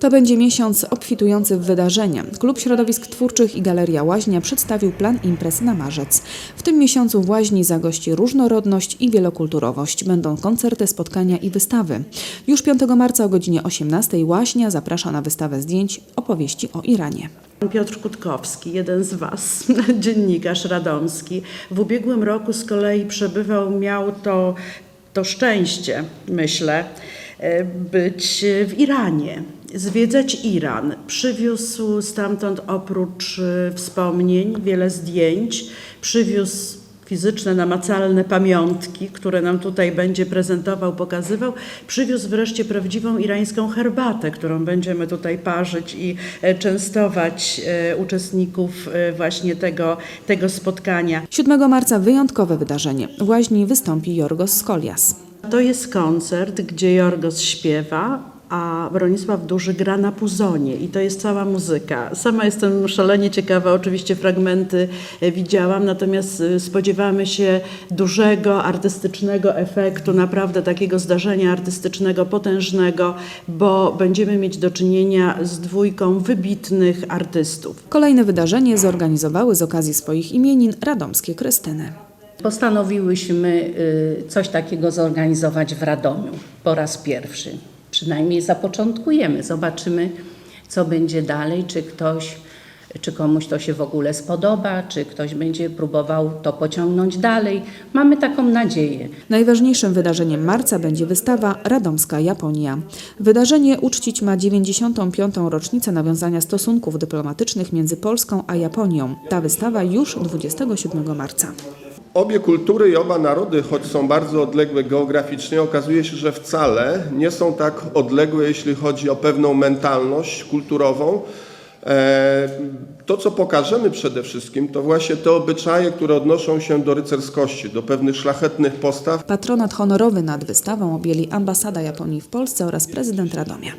To będzie miesiąc obfitujący w wydarzenia. Klub Środowisk Twórczych i Galeria Łaźnia przedstawił plan imprez na marzec. W tym miesiącu w Łaźni zagości różnorodność i wielokulturowość. Będą koncerty, spotkania i wystawy. Już 5 marca o godzinie 18 Łaźnia zaprasza na wystawę zdjęć opowieści o Iranie. Piotr Kutkowski, jeden z Was, dziennikarz radomski, w ubiegłym roku z kolei przebywał, miał to, to szczęście, myślę, być w Iranie, zwiedzać Iran. Przywiózł stamtąd oprócz e, wspomnień wiele zdjęć, przywiózł fizyczne, namacalne pamiątki, które nam tutaj będzie prezentował, pokazywał. Przywiózł wreszcie prawdziwą irańską herbatę, którą będziemy tutaj parzyć i e, częstować e, uczestników e, właśnie tego, tego spotkania. 7 marca wyjątkowe wydarzenie. W Łaźni wystąpi Jorgos Skolias. To jest koncert, gdzie Jorgos śpiewa, a Bronisław Duży gra na puzonie i to jest cała muzyka. Sama jestem szalenie ciekawa, oczywiście fragmenty e, widziałam, natomiast e, spodziewamy się dużego artystycznego efektu, naprawdę takiego zdarzenia artystycznego potężnego, bo będziemy mieć do czynienia z dwójką wybitnych artystów. Kolejne wydarzenie zorganizowały z okazji swoich imienin radomskie Krystyny. Postanowiłyśmy y, coś takiego zorganizować w Radomiu po raz pierwszy. Przynajmniej zapoczątkujemy, zobaczymy, co będzie dalej, czy ktoś, czy komuś to się w ogóle spodoba, czy ktoś będzie próbował to pociągnąć dalej. Mamy taką nadzieję. Najważniejszym wydarzeniem marca będzie wystawa Radomska Japonia. Wydarzenie uczcić ma 95. rocznicę nawiązania stosunków dyplomatycznych między Polską a Japonią. Ta wystawa już 27 marca. Obie kultury i oba narody, choć są bardzo odległe geograficznie, okazuje się, że wcale nie są tak odległe, jeśli chodzi o pewną mentalność kulturową. E, To, co pokażemy przede wszystkim, to właśnie te obyczaje, które odnoszą się do rycerskości, do pewnych szlachetnych postaw. Patronat honorowy nad wystawą objęli ambasada Japonii w Polsce oraz prezydent Radomia.